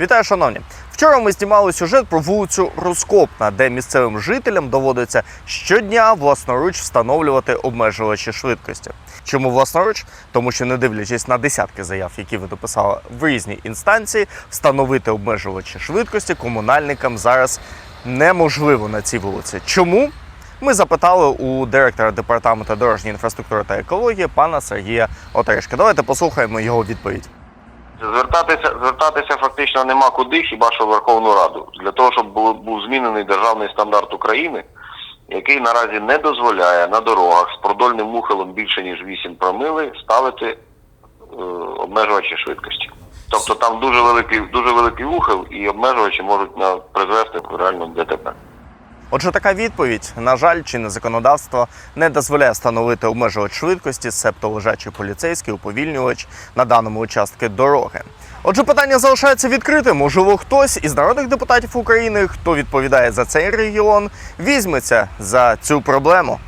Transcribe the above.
Вітаю, шановні! Вчора ми знімали сюжет про вулицю Розкопна, де місцевим жителям доводиться щодня власноруч встановлювати обмежувачі швидкості. Чому власноруч? Тому що, не дивлячись на десятки заяв, які ви дописали в різні інстанції, встановити обмежувачі швидкості комунальникам зараз неможливо на цій вулиці. Чому? Ми запитали у директора департаменту дорожньої інфраструктури та екології пана Сергія Отерешка. Давайте послухаємо його відповідь. Звертатися, звертатися фактично нема куди, хіба що в Верховну Раду. Для того, щоб був, був змінений державний стандарт України, який наразі не дозволяє на дорогах з продольним ухилом більше ніж 8 промили ставити е, обмежувачі швидкості. Тобто там дуже великий, дуже великий ухил і обмежувачі можуть на, призвести в реальну ДТП. Отже, така відповідь, на жаль, чинне законодавство не дозволяє встановити обмежувач швидкості, себто лежачий поліцейський уповільнювач на даному участку дороги. Отже, питання залишається відкритим. Можливо, хтось із народних депутатів України, хто відповідає за цей регіон, візьметься за цю проблему.